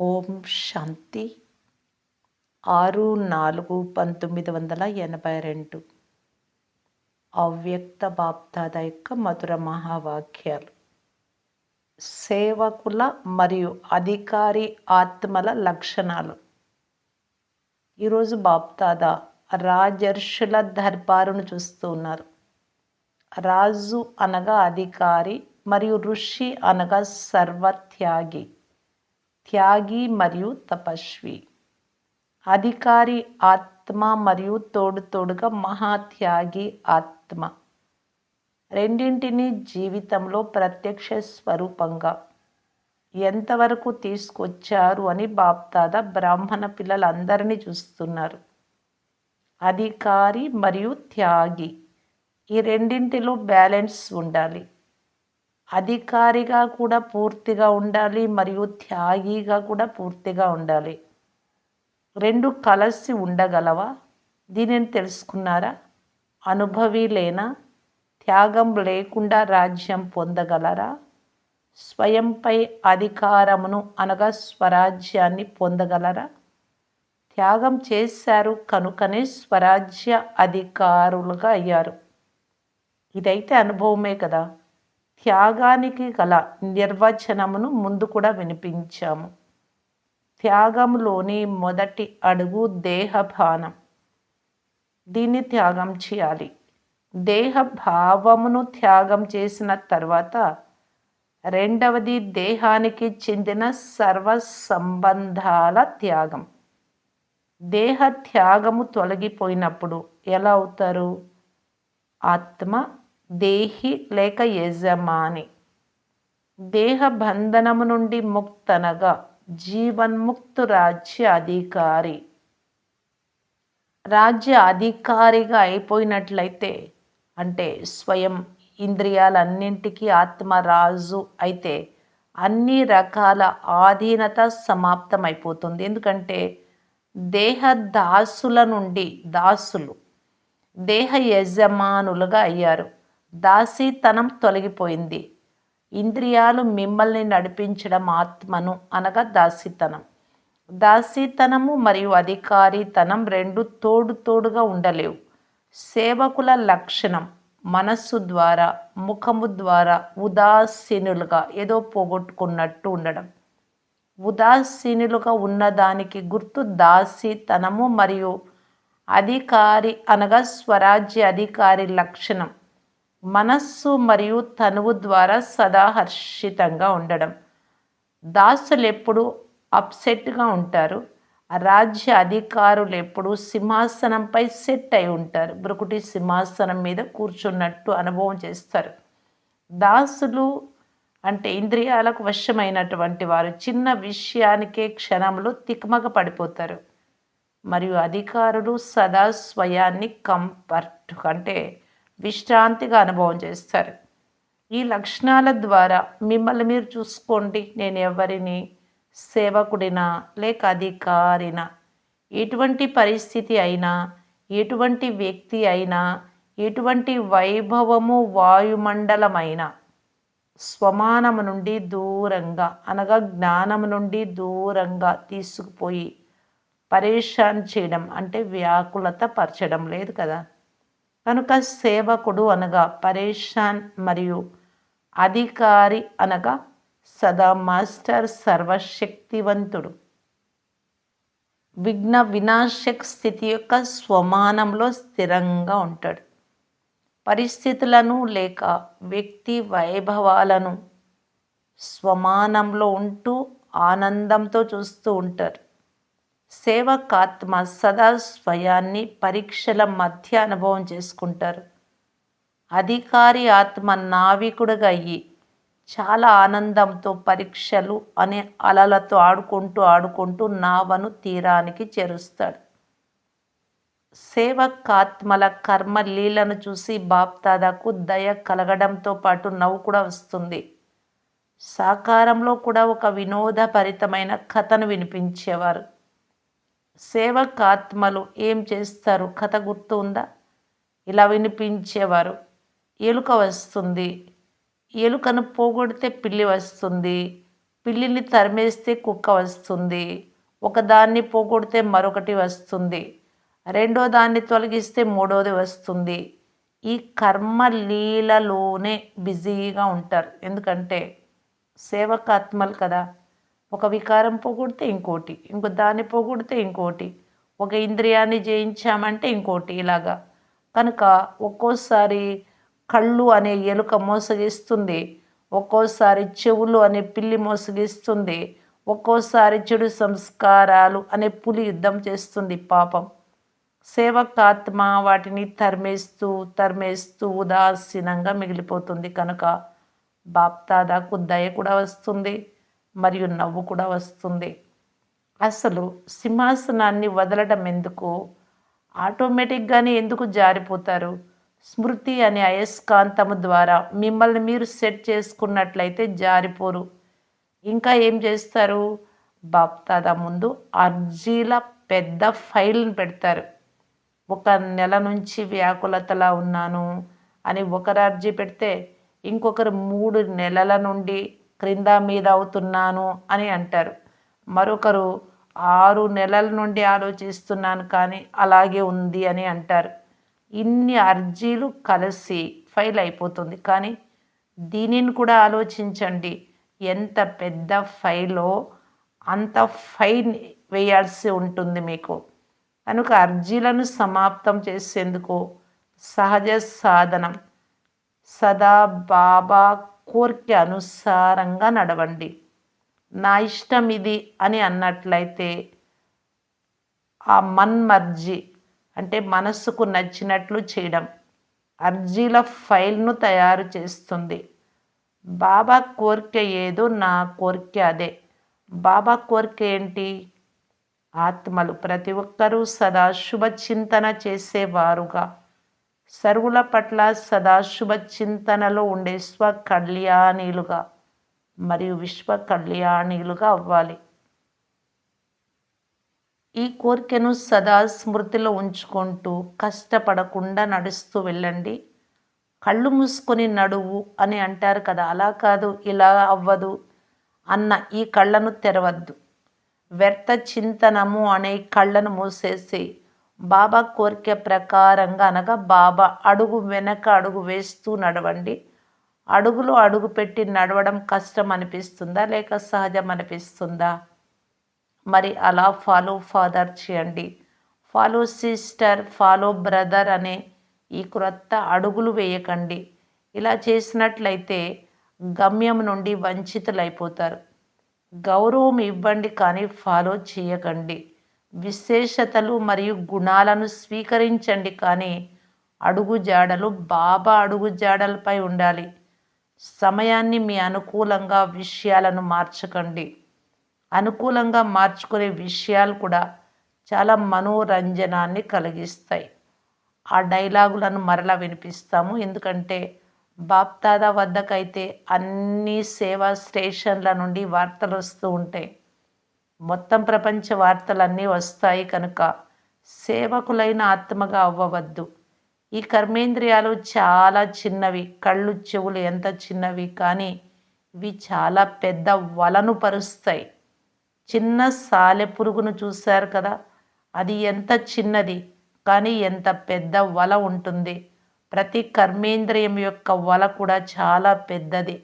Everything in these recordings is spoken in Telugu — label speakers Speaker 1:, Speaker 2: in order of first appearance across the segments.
Speaker 1: ఓం శాంతి. ఆరు నాలుగు పంతొమ్మిది వందల ఎనభై రెండు. అవ్యక్త బాప్దాద యొక్క మధుర మహావాక్యాలు. సేవకుల మరియు అధికారి ఆత్మల లక్షణాలు. ఈరోజు బాప్దాద రాజర్షుల దర్బారును చూస్తూ ఉన్నారు. రాజు అనగా అధికారి మరియు ఋషి అనగా సర్వత్యాగి. త్యాగి మరియు తపస్వి. అధికారి ఆత్మ మరియు తోడు తోడుగా మహాత్యాగి ఆత్మ. రెండింటినీ జీవితంలో ప్రత్యక్ష స్వరూపంగా ఎంతవరకు తీసుకొచ్చారు అని బాప్దాద బ్రాహ్మణ పిల్లలందరినీ చూస్తున్నారు. అధికారి మరియు త్యాగి. ఈ రెండింటిలో బ్యాలెన్స్ ఉండాలి. అధికారిగా కూడా పూర్తిగా ఉండాలి మరియు త్యాగిగా కూడా పూర్తిగా ఉండాలి. రెండు కలిసి ఉండగలవా? దీనిని తెలుసుకున్నారా? అనుభవి లేనా? త్యాగం లేకుండా రాజ్యం పొందగలరా? స్వయంపై అధికారమును అనగా స్వరాజ్యాన్ని పొందగలరా? త్యాగం చేశారు కనుకనే స్వరాజ్య అధికారులుగా అయ్యారు. ఇదైతే అనుభవమే కదా? త్యాగానికి గల నిర్వచనమును ముందు కూడా వినిపించాము. త్యాగంలోని మొదటి అడుగు దేహభానం. దీన్ని త్యాగం చేయాలి. దేహ భావమును త్యాగం చేసిన తర్వాత రెండవది దేహానికి చెందిన సర్వ సంబంధాల త్యాగం. దేహ త్యాగము తొలగిపోయినప్పుడు ఎలా అవుతారు? ఆత్మ దేహి లేక యజమాని. దేహ బంధనము నుండి ముక్తనగా జీవన్ముక్తు రాజ్య అధికారి. రాజ్య అధికారిగా అయిపోయినట్లయితే అంటే స్వయం ఇంద్రియాలన్నింటికీ ఆత్మ రాజు అయితే అన్ని రకాల ఆధీనత సమాప్తమైపోతుంది. ఎందుకంటే దేహ దాసుల నుండి దాసులు దేహ యజమానులుగా అయ్యారు. దాసీతనం తొలగిపోయింది. ఇంద్రియాలు మిమ్మల్ని నడిపించడం ఆత్మను అనగా దాసీతనం. దాసీతనము మరియు అధికారితనం రెండు తోడు తోడుగా ఉండలేవు. సేవకుల లక్షణం మనస్సు ద్వారా ముఖము ద్వారా ఉదాసీనులుగా ఏదో పోగొట్టుకున్నట్టు ఉండడం. ఉదాసీనులుగా ఉన్నదానికి గుర్తు దాసీతనము మరియు అధికారి అనగా స్వరాజ్య అధికారి లక్షణం. మనస్సు మరియు తనువు ద్వారా సదా హర్షితంగా ఉండడం. దాసులు ఎప్పుడు అప్సెట్గా ఉంటారు. రాజ్య అధికారులు ఎప్పుడు సింహాసనంపై సెట్ అయి ఉంటారు. బ్రుకుటి సింహాసనం మీద కూర్చున్నట్టు అనుభవం చేస్తారు. దాసులు అంటే ఇంద్రియాలకు వశమైనటువంటి వారు. చిన్న విషయానికే క్షణంలో తికమక పడిపోతారు. మరియు అధికారులు సదా స్వయాన్ని కంఫర్ట్ అంటే విశ్రాంతిగా అనుభవం చేస్తారు. ఈ లక్షణాల ద్వారా మిమ్మల్ని మీరు చూసుకోండి. నేను ఎవరిని? సేవకుడినా లేక అధికారినా? ఎటువంటి పరిస్థితి అయినా ఎటువంటి వ్యక్తి అయినా ఎటువంటి వైభవము వాయుమండలమైనా స్వమానము నుండి దూరంగా అనగా జ్ఞానము నుండి దూరంగా తీసుకుపోయి పరేషాన్ చేయడం అంటే వ్యాకులత పరచడం లేదు కదా? కనుక సేవకుడు అనగా పరేషాన్ మరియు అధికారి అనగా సదా మాస్టర్ సర్వశక్తివంతుడు. విఘ్న వినాశక్ స్థితి యొక్క స్వమానంలో స్థిరంగా ఉంటాడు. పరిస్థితులను లేక వ్యక్తి వైభవాలను స్వమానంలో ఉంటూ ఆనందంతో చూస్తూ ఉంటారు. సేవకాత్మ సదా స్వయాన్ని పరీక్షల మధ్య అనుభవం చేసుకుంటారు. అధికారి ఆత్మ నావికుడుగా అయ్యి చాలా ఆనందంతో పరీక్షలు అనే అలలతో ఆడుకుంటూ ఆడుకుంటూ నావను తీరానికి చేరుస్తాడు. సేవకాత్మల కర్మ లీలను చూసి బాప్దాదాకు దయ కలగడంతో పాటు నవ్వు కూడా వస్తుంది. సాకారంలో కూడా ఒక వినోదభరితమైన కథను వినిపించేవారు. సేవకాత్మలు ఏం చేస్తారు? కథ గుర్తు ఉందా ఇలా వినిపించేవారు. ఎలుక వస్తుంది. ఎలుకను పోగొడితే పిల్లి వస్తుంది. పిల్లిని తరిమేస్తే కుక్క వస్తుంది. ఒకదాన్ని పోగొడితే మరొకటి వస్తుంది. రెండో దాన్ని తొలగిస్తే మూడోది వస్తుంది. ఈ కర్మలీలలోనే బిజీగా ఉంటారు. ఎందుకంటే సేవకాత్మలు కదా. ఒక వికారం పోగొడితే ఇంకోటి ఇంకో దాన్ని పోగొడితే ఇంకోటి ఒక ఇంద్రియాన్ని జయించామంటే ఇంకోటి ఇలాగా. కనుక ఒక్కోసారి కళ్ళు అనే ఎలుక మోసగిస్తుంది ఒక్కోసారి చెవులు అనే పిల్లి మోసగిస్తుంది ఒక్కోసారి చెడు సంస్కారాలు అనే పులి యుద్ధం చేస్తుంది పాపం. సేవకాత్మ వాటిని తరిమేస్తూ తరిమేస్తూ ఉదాసీనంగా మిగిలిపోతుంది. కనుక బాప్తాదాకు దయ కూడా వస్తుంది. మరియు నవ్వు కూడా వస్తుంది. అసలు సింహాసనాన్ని వదలడం ఎందుకు? ఆటోమేటిక్గానే ఎందుకు జారిపోతారు? స్మృతి అనే అయస్కాంతము ద్వారా మిమ్మల్ని మీరు సెట్ చేసుకున్నట్లయితే జారిపోరు. ఇంకా ఏం చేస్తారు? బాప్తాదా ముందు అర్జీల పెద్ద ఫైల్ని పెడతారు. ఒక నెల నుంచి వ్యాకులతలా ఉన్నాను అని ఒకరు అర్జీ పెడితే ఇంకొకరు మూడు నెలల నుండి క్రింద మీద అవుతున్నాను అని అంటారు. మరొకరు ఆరు నెలల నుండి ఆలోచిస్తున్నాను కానీ అలాగే ఉంది అని అంటారు. ఇన్ని అర్జీలు కలిసి ఫైల్ అయిపోతుంది. కానీ దీనిని కూడా ఆలోచించండి. ఎంత పెద్ద ఫైలో అంత ఫైన్ వేయాల్సి ఉంటుంది మీకు. కనుక అర్జీలను సమాప్తం చేసేందుకు సహజ సాధనం. సదా బాబా కోరిక అనుసారంగా నడవండి. నా ఇష్టం ఇది అని అన్నట్లయితే ఆ మన్మర్జీ అంటే మనస్సుకు నచ్చినట్లు చేయడం. అర్జీల ఫైల్ను తయారు చేస్తుంది. బాబా కోరిక ఏదో నా కోరిక అదే. బాబా కోరిక ఏంటి? ఆత్మలు ప్రతి ఒక్కరూ సదా శుభచింతన చేసేవారుగా. సర్వుల పట్ల సదాశుభ చింతనలో ఉండే స్వ కళ్యాణీలుగా మరియు విశ్వ కళ్యాణీలుగా అవ్వాలి. ఈ కోరికను సదా స్మృతిలో ఉంచుకుంటూ కష్టపడకుండా నడుస్తూ వెళ్ళండి. కళ్ళు మూసుకొని నడువు అని అంటారు కదా అలా కాదు ఇలా అవ్వదు అన్న ఈ కళ్ళను తెరవద్దు. వ్యర్థ చింతనము అనే కళ్ళను మూసేసి బాబా కోరిక ప్రకారంగా అనగా బాబా అడుగు వెనక అడుగు వేస్తూ నడవండి. అడుగులో అడుగు పెట్టి నడవడం కష్టం అనిపిస్తుందా? లేక సహజం అనిపిస్తుందా? మరి అలా ఫాలో ఫాదర్ చేయండి. ఫాలో సిస్టర్ ఫాలో బ్రదర్ అనే ఈ క్రొత్త అడుగులు వేయకండి. ఇలా చేసినట్లయితే గమ్యం నుండి వంచితులైపోతారు. గౌరవం ఇవ్వండి కానీ ఫాలో చేయకండి. విశేషతలు మరియు గుణాలను స్వీకరించండి కానీ అడుగు జాడలు బాబా అడుగు జాడలపై ఉండాలి. సమయాన్ని మీ అనుకూలంగా విషయాలను మార్చకండి. అనుకూలంగా మార్చుకునే విషయాలు కూడా చాలా మనోరంజనాన్ని కలిగిస్తాయి. ఆ డైలాగులను మరలా వినిపిస్తాము. ఎందుకంటే బాప్తాదా వద్దకైతే అన్ని సేవా స్టేషన్ల నుండి వార్తలు వస్తూ ఉంటాయి. మొత్తం ప్రపంచ వార్తలన్నీ వస్తాయి కనుక సేవకులైన ఆత్మగా అవ్వవద్దు. ఈ కర్మేంద్రియాలు చాలా చిన్నవి కళ్ళు చెవులు ఎంత చిన్నవి కానీ ఇవి చాలా పెద్ద వలను పరుస్తాయి. చిన్న సాలె పురుగును చూశారు కదా అది ఎంత చిన్నది కానీ ఎంత పెద్ద వల ఉంటుంది. ప్రతి కర్మేంద్రియం యొక్క వల కూడా చాలా పెద్దది.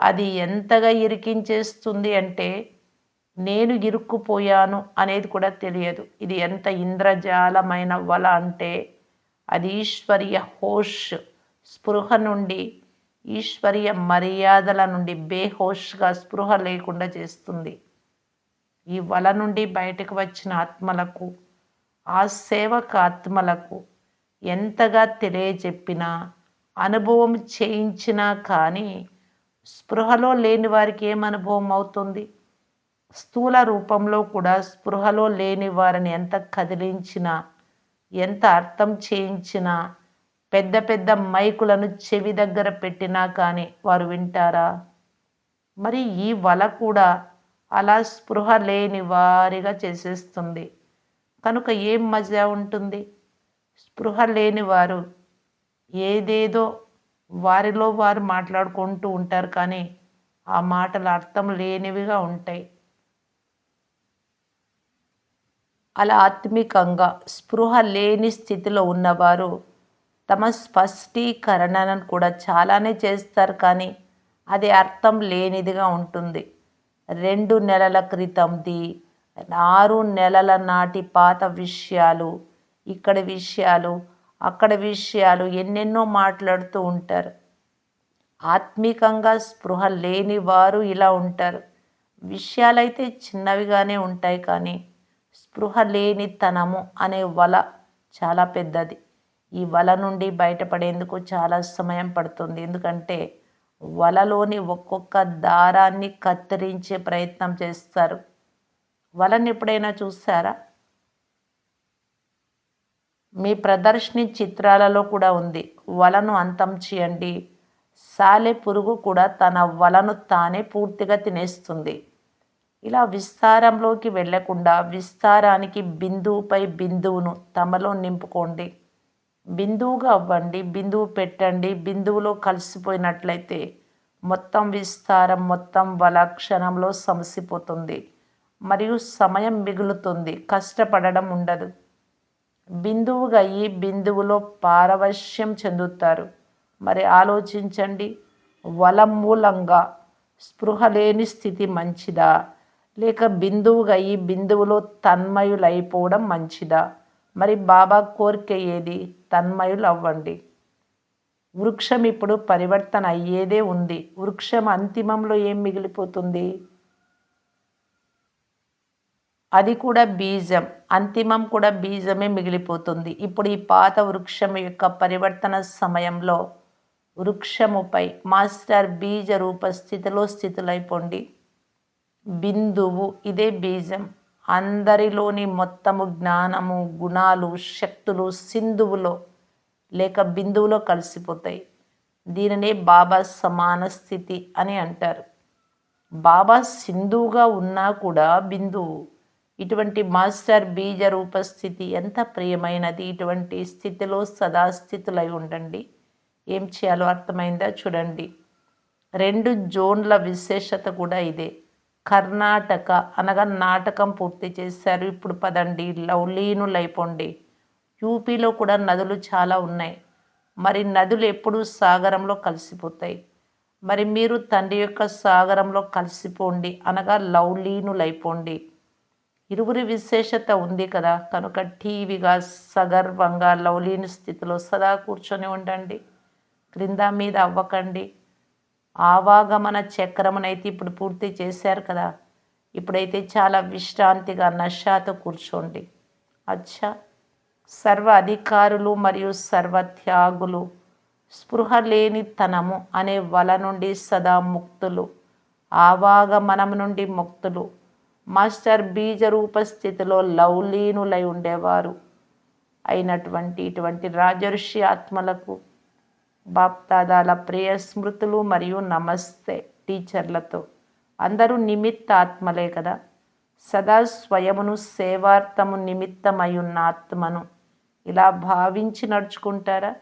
Speaker 1: అది ఎంతగా ఇరికించేస్తుంది అంటే నేను ఇరుక్కుపోయాను అనేది కూడా తెలియదు. ఇది ఎంత ఇంద్రజాలమైన వల అంటే అది ఈశ్వర్య హోష్ స్పృహ నుండి ఈశ్వర్య మర్యాదల నుండి బేహోష్గా స్పృహ లేకుండా చేస్తుంది. ఈ వల నుండి బయటకు వచ్చిన ఆత్మలకు ఆ సేవక ఆత్మలకు ఎంతగా తెలియజెప్పినా అనుభవం చేయించినా కానీ స్పృహలో లేని వారికి ఏం అనుభవం అవుతుంది? స్థూల రూపంలో కూడా స్పృహలో లేని వారిని ఎంత కదిలించినా ఎంత అర్థం చేయించినా పెద్ద పెద్ద మైకులను చెవి దగ్గర పెట్టినా కానీ వారు వింటారా? మరి ఈ వల కూడా అలా స్పృహ లేని వారిగా చేసేస్తుంది. కనుక ఏం మజా ఉంటుంది? స్పృహ లేని వారు ఏదేదో వారిలో వారు మాట్లాడుకుంటూ ఉంటారు కానీ ఆ మాటలు అర్థం లేనివిగా ఉంటాయి. అలా ఆత్మికంగా స్పృహ లేని స్థితిలో ఉన్నవారు తమ స్పష్టీకరణను కూడా చాలానే చేస్తారు కానీ అది అర్థం లేనిదిగా ఉంటుంది. రెండు నెలల క్రితంది ఆరు నెలల నాటి పాత విషయాలు ఇక్కడ విషయాలు అక్కడ విషయాలు ఎన్నెన్నో మాట్లాడుతూ ఉంటారు. ఆత్మీకంగా స్పృహ లేని వారు ఇలా ఉంటారు. విషయాలైతే చిన్నవిగానే ఉంటాయి కానీ స్పృహ లేనితనము అనే వల చాలా పెద్దది. ఈ వల నుండి బయటపడేందుకు చాలా సమయం పడుతుంది. ఎందుకంటే వలలోని ఒక్కొక్క దారాన్ని కత్తిరించే ప్రయత్నం చేస్తారు. వలని ఎప్పుడైనా చూస్తారా మీ ప్రదర్శిని చిత్రాలలో కూడా ఉంది. వలను అంతం చేయండి. సాలె పురుగు కూడా తన వలను తానే పూర్తిగా తినేస్తుంది. ఇలా విస్తారంలోకి వెళ్ళకుండా విస్తారానికి బిందువుపై బిందువును తమలో నింపుకోండి. బిందువుగా అవ్వండి బిందువు పెట్టండి బిందువులో కలిసిపోయినట్లయితే మొత్తం విస్తారం మొత్తం వల క్షణంలో సమసిపోతుంది. మరియు సమయం మిగులుతుంది కష్టపడడం ఉండదు. బిందువుగా ఈ బిందువులో పారవశ్యం చెందుతారు. మరి ఆలోచించండి వల మూలంగా స్పృహ లేని స్థితి మంచిదా? లేక బిందువుగా ఈ బిందువులో తన్మయులైపోవడం మంచిదా? మరి బాబా కోరిక ఏది? తన్మయులు అవ్వండి వృక్షం ఇప్పుడు పరివర్తన అయ్యేదే ఉంది. వృక్షం అంతిమంలో ఏం మిగిలిపోతుంది? అది కూడా బీజం. అంతిమం కూడా బీజమే మిగిలిపోతుంది. ఇప్పుడు ఈ పాత వృక్షం యొక్క పరివర్తన సమయంలో వృక్షముపై మాస్టర్ బీజ రూప స్థితిలో స్థితులైపోండి. బిందువు ఇదే బీజం. అందరిలోని మొత్తము జ్ఞానము గుణాలు శక్తులు సింధువులో లేక బిందువులో కలిసిపోతాయి. దీనినే బాబా సమాన స్థితి అని అంటారు. బాబా సింధువుగా ఉన్నా కూడా బిందువు. ఇటువంటి మాస్టర్ బీజ రూపస్థితి ఎంత ప్రియమైనది. ఇటువంటి స్థితిలో సదాస్థితులై ఉండండి. ఏం చేయాలో అర్థమైందా? చూడండి. రెండు జోన్ల విశేషత కూడా ఇదే. కర్ణాటక అనగా నాటకం పూర్తి చేశారు. ఇప్పుడు పదండి. లైపోండి యూపీలో కూడా నదులు చాలా ఉన్నాయి. మరి నదులు ఎప్పుడు సాగరంలో కలిసిపోతాయి. మరి మీరు తండ్రి యొక్క సాగరంలో కలిసిపోండి అనగా లైపోండి ఇరువురి విశేషత ఉంది కదా. కనుక టీవీగా సగర్వంగా లౌలీని స్థితిలో సదా కూర్చొని ఉండండి. క్రింద మీద అవ్వకండి. ఆవాగమన చక్రమునైతే ఇప్పుడు పూర్తి చేశారు కదా. ఇప్పుడైతే చాలా విశ్రాంతిగా నషాతో కూర్చోండి. అచ్చా. సర్వ అధికారులు మరియు సర్వత్యాగులు స్పృహ లేని తనము అనే వల నుండి సదా ముక్తులు ఆవాగమనం నుండి ముక్తులు మాస్టర్ బీజరూప స్థితిలో లౌలీనులై ఉండేవారు. అయినటువంటి ఇటువంటి రాజర్షి ఆత్మలకు బాప్దాదాల ప్రియ స్మృతులు మరియు నమస్తే టీచర్లతో. అందరూ నిమిత్త ఆత్మలే కదా. సదా స్వయమును సేవార్థము నిమిత్తమయున్న ఆత్మను ఇలా భావించి నడుచుకుంటారా?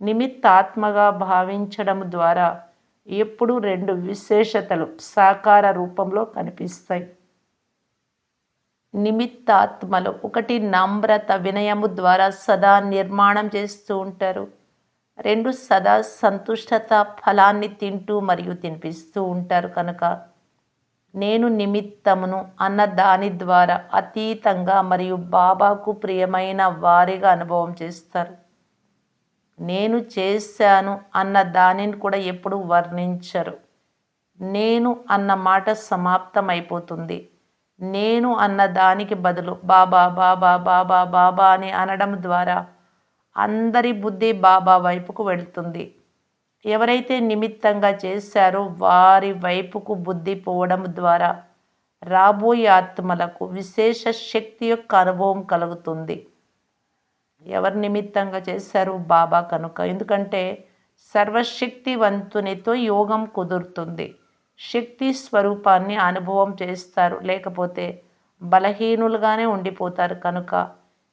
Speaker 1: నిమిత్త ఆత్మగా భావించడం ద్వారా ఎప్పుడు రెండు విశేషతలు సాకార రూపంలో కనిపిస్తాయి. నిమిత్తాత్మలు ఒకటి నమ్రత వినయము ద్వారా సదా నిర్మాణం చేస్తూ ఉంటారు. రెండు సదా సంతుష్టత ఫలాన్ని తింటూ మరియు తినిపిస్తూ ఉంటారు కనుక నేను నిమిత్తమును అన్న దాని ద్వారా అతీతంగా మరియు బాబాకు ప్రియమైన వారిగా అనుభవం చేస్తారు. నేను చేశాను అన్న దానిని కూడా ఎప్పుడు వర్ణించరు. నేను అన్న మాట సమాప్తం అయిపోతుంది నేను అన్న దానికి బదులు బాబా బాబా బాబా బాబా అని అనడం ద్వారా అందరి బుద్ధి బాబా వైపుకు వెళుతుంది. ఎవరైతే నిమిత్తంగా చేశారో వారి వైపుకు బుద్ధి పోవడం ద్వారా రాబోయే ఆత్మలకు విశేష శక్తి యొక్క అనుభవం కలుగుతుంది. ఎవరి నిమిత్తంగా చేశారు బాబా కనుక. ఎందుకంటే సర్వశక్తివంతునితో యోగం కుదురుతుంది. శక్తి స్వరూపాన్ని అనుభవం చేస్తారు. లేకపోతే బలహీనులుగానే ఉండిపోతారు కనుక.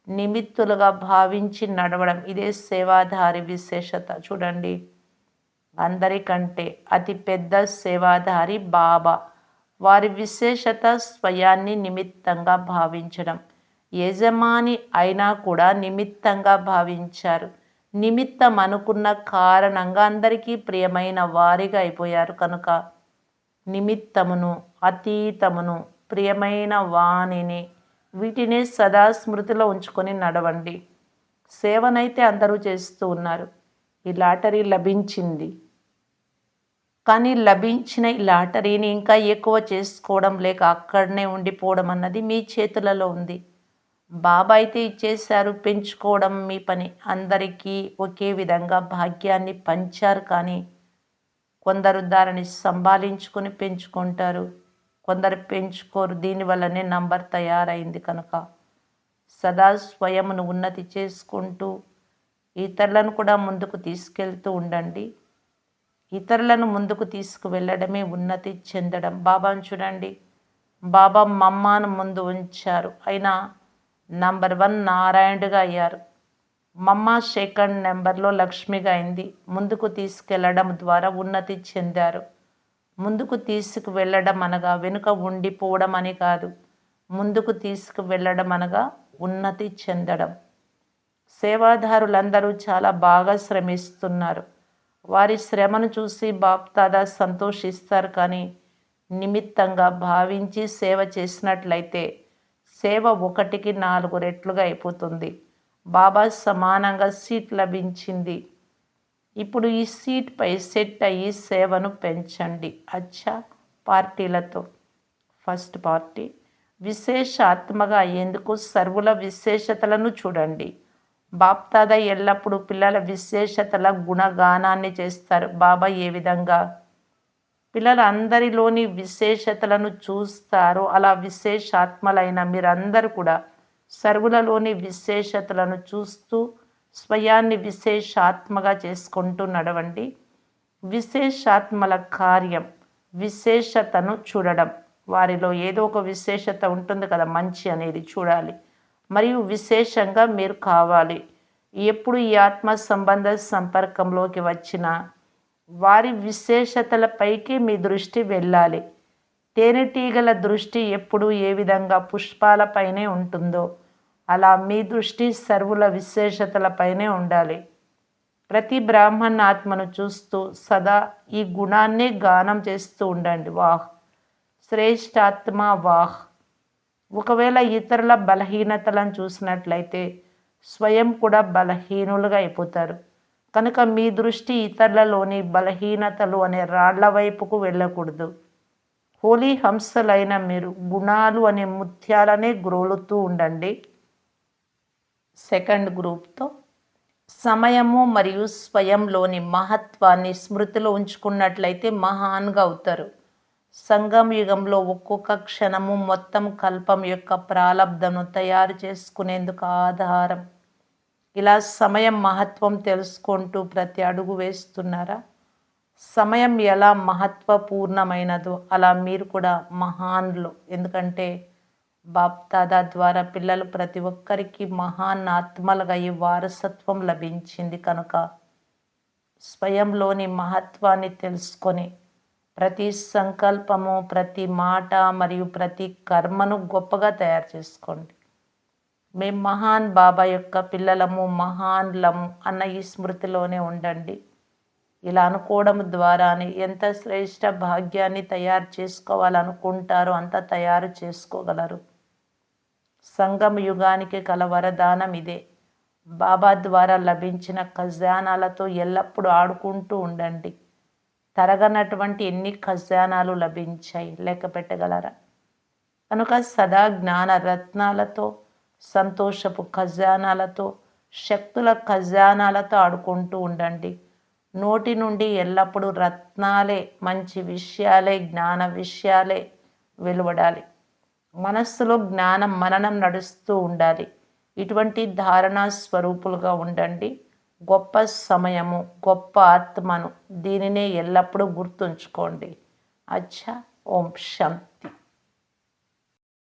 Speaker 1: నిమిత్తులుగా భావించి నడవడం ఇదే సేవాధారి విశేషత. చూడండి. అందరికంటే అతి పెద్ద సేవాధారి బాబా. వారి విశేషత స్వయాన్ని నిమిత్తంగా భావించడం. యజమాని అయినా కూడా నిమిత్తంగా భావించారు. నిమిత్తం అనుకున్న కారణంగా అందరికీ ప్రియమైన వారిగా అయిపోయారు కనుక. నిమిత్తమును అతీతమును ప్రియమైన వాణిని వీటిని సదా స్మృతిలో ఉంచుకొని నడవండి. సేవనైతే అందరూ చేస్తూ ఉన్నారు. ఈ లాటరీ లభించింది. కానీ లభించిన ఈ లాటరీని ఇంకా ఎక్కువ చేసుకోవడం లేక అక్కడనే ఉండిపోవడం అన్నది మీ చేతులలో ఉంది. బాబా అయితే ఇచ్చేశారు పెంచుకోవడం మీ పని. అందరికీ ఒకే విధంగా భాగ్యాన్ని పంచారు కానీ కొందరు దానిని సంభాలించుకొని పెంచుకుంటారు. కొందరు పెంచుకోరు. దీనివల్లనే నంబర్ తయారైంది కనుక. సదా స్వయమును ఉన్నతి చేసుకుంటూ ఇతరులను కూడా ముందుకు తీసుకెళ్తూ ఉండండి. ఇతరులను ముందుకు తీసుకువెళ్ళడమే ఉన్నతి చెందడం. బాబాను చూడండి. బాబా మమ్మాను ముందు ఉంచారు. అయినా నంబర్ వన్ నారాయణుడిగా అయ్యారు. మమ్మ సెకండ్ నెంబర్లో లక్ష్మిగా అయింది. ముందుకు తీసుకెళ్ళడం ద్వారా ఉన్నతి చెందారు. ముందుకు తీసుకువెళ్ళడం అనగా వెనుక ఉండిపోవడం అని కాదు. ముందుకు తీసుకువెళ్ళడం అనగా ఉన్నతి చెందడం. సేవాదారులందరూ చాలా బాగా శ్రమిస్తున్నారు. వారి శ్రమను చూసి బాప్తాదా సంతోషిస్తారు కానీ నిమిత్తంగా భావించి సేవ చేసినట్లయితే సేవ ఒకటికి నాలుగు రెట్లుగా అయిపోతుంది. బాబా సమానంగా సీట్ లభించింది. ఇప్పుడు ఈ సీట్పై సెట్ అయ్యి సేవను పెంచండి. అచ్చా పార్టీలతో. ఫస్ట్ పార్టీ విశేషాత్మగా అయ్యేందుకు సర్వుల విశేషతలను చూడండి. బాప్తాద ఎల్లప్పుడూ పిల్లల విశేషతల గుణగానాన్ని చేస్తారు. బాబా ఏ విధంగా? పిల్లలందరిలోని విశేషతలను చూస్తారు అలా విశేషాత్మలైన మీరందరూ కూడా సర్వులలోని విశేషతలను చూస్తూ స్వయాన్ని విశేషాత్మగా చేసుకుంటూ నడవండి. విశేషాత్మల కార్యం విశేషతను చూడడం. వారిలో ఏదో ఒక విశేషత ఉంటుంది కదా మంచి అనేది చూడాలి. మరియు విశేషంగా మీరు కావాలి. ఎప్పుడు ఈ ఆత్మ సంబంధ సంపర్కంలోకి వచ్చినా వారి విశేషతలపైకి మీ దృష్టి వెళ్ళాలి. తేనెటీగల దృష్టి ఎప్పుడు ఏ విధంగా పుష్పాలపైనే ఉంటుందో అలా మీ దృష్టి సర్వుల విశేషతలపైనే ఉండాలి. ప్రతి బ్రాహ్మణ ఆత్మను చూస్తూ సదా ఈ గుణాన్నే గానం చేస్తూ ఉండండి. వాహ్! శ్రేష్టాత్మ వాహ్! ఒకవేళ ఇతరుల బలహీనతలను చూసినట్లయితే స్వయం కూడా బలహీనులుగా అయిపోతారు. కనుక మీ దృష్టి ఇతరులలోని బలహీనతలు అనే రాళ్ళ వైపుకు వెళ్ళకూడదు. హోలీ హంసలైన మీరు గుణాలు అనే ముత్యాలనే గ్రోలుతూ ఉండండి. సెకండ్ గ్రూప్తో. సమయము మరియు స్వయంలోని మహత్వాన్ని స్మృతిలో ఉంచుకున్నట్లయితే మహాన్గా అవుతారు. సంగం యుగంలో ఒక్కొక్క క్షణము మొత్తం కల్పం యొక్క ప్రాలబ్ధను తయారు చేసుకునేందుకు ఆధారం. ఇలా సమయం మహత్వం తెలుసుకుంటూ ప్రతి అడుగు వేస్తున్నారా? సమయం ఎలా మహత్వపూర్ణమైనదో అలా మీరు కూడా మహాన్లు. ఎందుకంటే బాప్దాదా ద్వారా పిల్లలు ప్రతి ఒక్కరికి మహాన్ ఆత్మలుగా ఈ వారసత్వం లభించింది కనుక స్వయంలోని మహత్వాన్ని తెలుసుకొని ప్రతి సంకల్పము ప్రతి మాట మరియు ప్రతి కర్మను గొప్పగా తయారు చేసుకోండి. మేము మహాన్ బాబా యొక్క పిల్లలము మహాన్లము అన్న ఈ స్మృతిలోనే ఉండండి. ఇలా అనుకోవడం ద్వారానే ఎంత శ్రేష్ట భాగ్యాన్ని తయారు చేసుకోవాలనుకుంటారో అంత తయారు చేసుకోగలరు. సంగమ యుగానికి కల వరదానం ఇదే బాబా ద్వారా లభించిన ఖజానాలతో ఎల్లప్పుడూ ఆడుకుంటూ ఉండండి. తరగనటువంటి ఎన్ని ఖజానాలు లభించాయి లెక్క పెట్టగలరా? కనుక సదా జ్ఞాన రత్నాలతో సంతోషపు ఖజానాలతో శక్తుల ఖజానాలతో ఆడుకుంటూ ఉండండి. నోటి నుండి ఎల్లప్పుడూ రత్నాలే మంచి విషయాలే జ్ఞాన విషయాలే వెలువడాలి. మనస్సులో జ్ఞానం మననం నడుస్తూ ఉండాలి. ఇటువంటి ధారణా స్వరూపులుగా ఉండండి. గొప్ప సమయము గొప్ప ఆత్మను దీనినే ఎల్లప్పుడూ గుర్తుంచుకోండి. అచ్చా ఓం శాంతి.